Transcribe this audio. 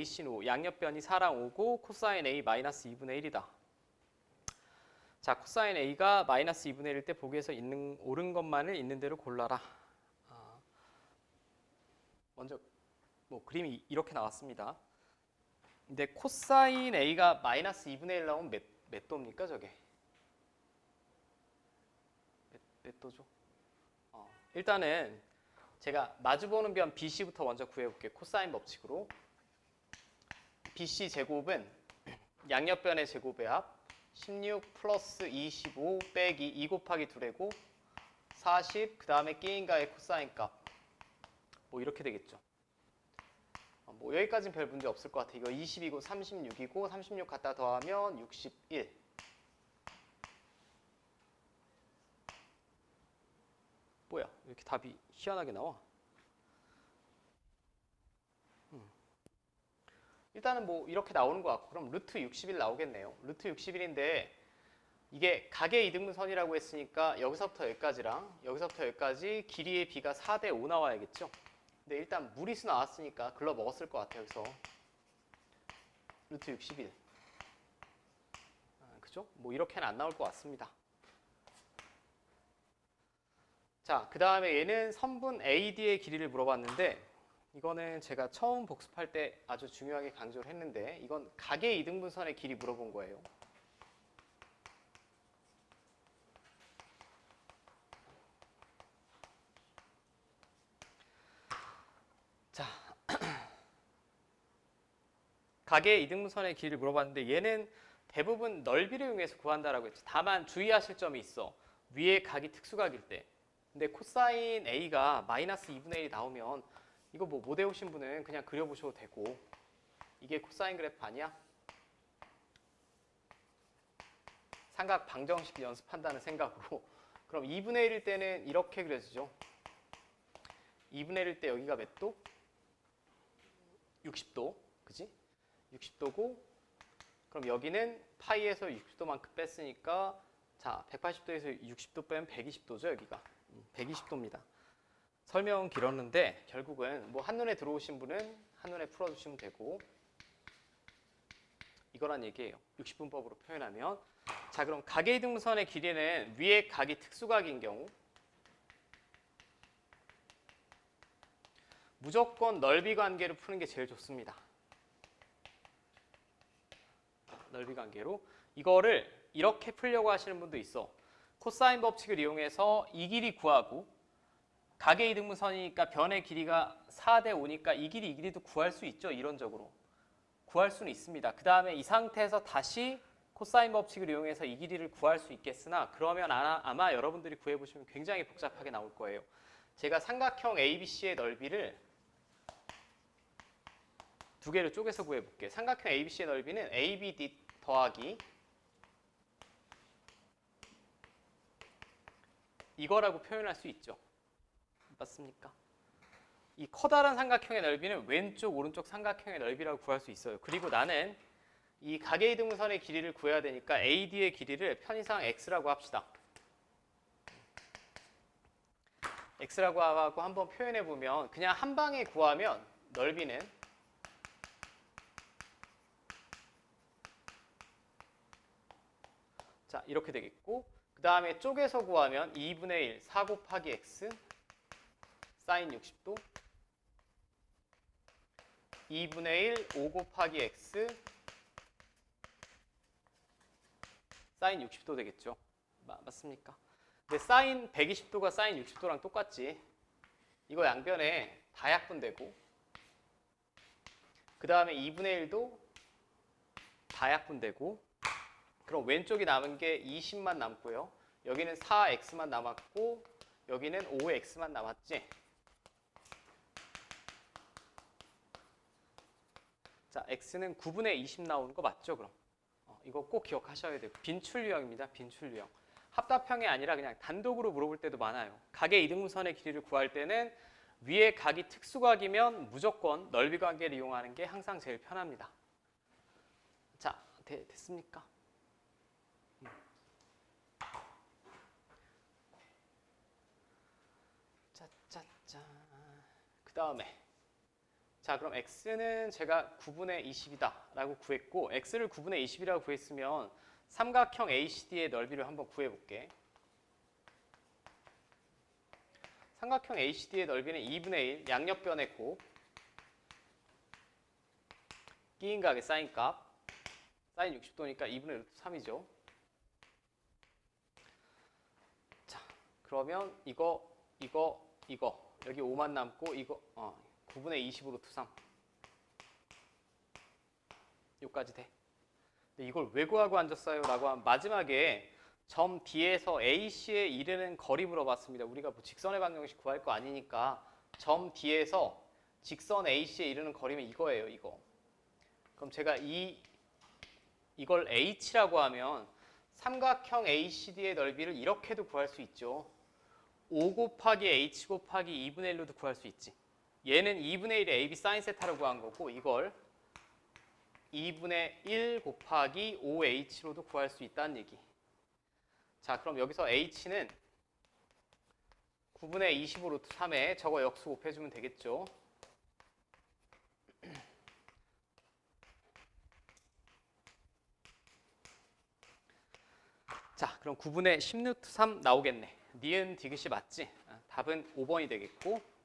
A 신5 양옆변이 4랑 5고 코사인 A 마이너스 2분의 1이다. 자, 코사인 A가 마이너스 2분의 1일 때 보기에서 있는 옳은 것만을 있는 대로 골라라. 아, 먼저 뭐 그림이 이렇게 나왔습니다. 근데 코사인 A가 마이너스 2분의 1 나오면 몇, 몇 도입니까 저게? 몇, 몇 도죠? 어, 일단은 제가 마주보는 변 BC부터 먼저 구해볼게요. 코사인 법칙으로. BC 제곱은 양옆변의 제곱의 합 16 플러스 25 빼기 2 곱하기 2래고 40 그 다음에 끼인가의 코사인 값. 뭐 이렇게 되겠죠. 어, 뭐 여기까지는 별 문제 없을 것 같아. 이거 20이고 36이고 36 갖다 더하면 61. 뭐야? 이렇게 답이 희한하게 나와. 일단은 뭐 이렇게 나오는 것 같고 그럼 루트 60일 나오겠네요. 루트 60일인데 이게 가계 이등분선이라고 했으니까 여기서부터 여기까지랑 여기서부터 여기까지 길이의 비가 4대 5 나와야겠죠. 근데 일단 무리수 나왔으니까 글러 먹었을 것 같아요. 그래서 루트 60일. 아, 그죠? 뭐 이렇게는 안 나올 것 같습니다. 자, 그 다음에 얘는 선분 AD의 길이를 물어봤는데 이거는 제가 처음 복습할 때 아주 중요하게 강조를 했는데 이건 가계 이등분선의 길이 물어본 거예요. 자, 가계 이등분선의 길이를 물어봤는데 얘는 대부분 넓이를 이용해서 구한다라고 했죠. 다만 주의하실 점이 있어. 위에 각이 특수각일 때. 근데 코사인 A가 마이너스 2분의 1이 나오면 이거 뭐 못 외우신 분은 그냥 그려보셔도 되고 이게 코사인 그래프 아니야? 삼각 방정식 연습한다는 생각으로 그럼 2분의 1일 때는 이렇게 그려지죠 2분의 1일 때 여기가 몇 도? 60도 그지? 60도고 그럼 여기는 파이에서 60도만큼 뺐으니까 자 180도에서 60도 빼면 120도죠 여기가 120도입니다. 설명은 길었는데 결국은 뭐 한눈에 들어오신 분은 한눈에 풀어주시면 되고 이거란 얘기예요. 60분법으로 표현하면 자 그럼 가계이등분선의 길이는 위에 각이 특수각인 경우 무조건 넓이 관계로 푸는 게 제일 좋습니다. 넓이 관계로 이거를 이렇게 풀려고 하시는 분도 있어. 코사인 법칙을 이용해서 이 길이 구하고 가계 이등분선이니까 변의 길이가 4대 5니까 이 길이 이 길이도 구할 수 있죠. 이론적으로. 구할 수는 있습니다. 그 다음에 이 상태에서 다시 코사인 법칙을 이용해서 이 길이를 구할 수 있겠으나 그러면 아마, 여러분들이 구해보시면 굉장히 복잡하게 나올 거예요. 제가 삼각형 ABC의 넓이를 두 개를 쪼개서 구해볼게요. 삼각형 ABC의 넓이는 ABD 더하기 이거라고 표현할 수 있죠. 맞습니까? 이 커다란 삼각형의 넓이는 왼쪽, 오른쪽 삼각형의 넓이라고 구할 수 있어요. 그리고 나는 이 가계 이등분선의 길이를 구해야 되니까 AD의 길이를 편의상 X라고 합시다. X라고 하고 한번 표현해 보면 그냥 한 방에 구하면 넓이는 자 이렇게 되겠고 그 다음에 쪼개서 구하면 2분의 1 4 곱하기 x 사인 60도 2분의 1 5 곱하기 x 사인 60도 되겠죠. 마, 맞습니까? 근데 사인 120도가 사인 60도랑 똑같지. 이거 양변에 다 약분되고 그 다음에 2분의 1도 다 약분되고 그럼 왼쪽이 남은 게 20만 남고요. 여기는 4x만 남았고 여기는 5x만 남았지. 자, x는 9분의 20 나오는 거 맞죠, 그럼? 어, 이거 꼭 기억하셔야 돼요. 빈출 유형입니다. 빈출 유형. 합답형이 아니라 그냥 단독으로 물어볼 때도 많아요. 각의 이등분선의 길이를 구할 때는 위에 각이 특수각이면 무조건 넓이 관계를 이용하는 게 항상 제일 편합니다. 자, 되, 됐습니까? 짜짜짜. 그 다음에 자, 그럼 x는 제가 9분의 20이다 라고 구했고 x를 9분의 20이라고 구했으면 삼각형 ACD의 넓이를 한번 구해볼게. 삼각형 ACD의 넓이는 2분의 1 양옆변의 곱 끼인 각의 사인 값 사인 60도니까 2분의 루트 3이죠. 자, 그러면 이거 이거 이거 여기 5만 남고 이거 어 9분의 20 루트 3 여기까지 돼. 근데 이걸 왜 구하고 앉았어요? 라고 하면 마지막에 점 D에서 AC에 이르는 거리 물어봤습니다. 우리가 뭐 직선의 방정식 구할 거 아니니까 점 D에서 직선 AC에 이르는 거리면 이거예요. 이거. 그럼 제가 이 이걸 H라고 하면 삼각형 ACD의 넓이를 이렇게도 구할 수 있죠. 5 곱하기 H 곱하기 2분의 1로도 구할 수 있지. 얘는 2분의 1의 AB 사인 세타로 구한 거고 이걸 2분의 1 곱하기 5H로도 구할 수 있다는 얘기. 자, 그럼 여기서 H는 9분의 25 루트 3에 저거 역수 곱해주면 되겠죠. 자, 그럼 9분의 10 루트 3 나오겠네. 니은 디귿이 맞지? 아, 답은 5번이 되겠고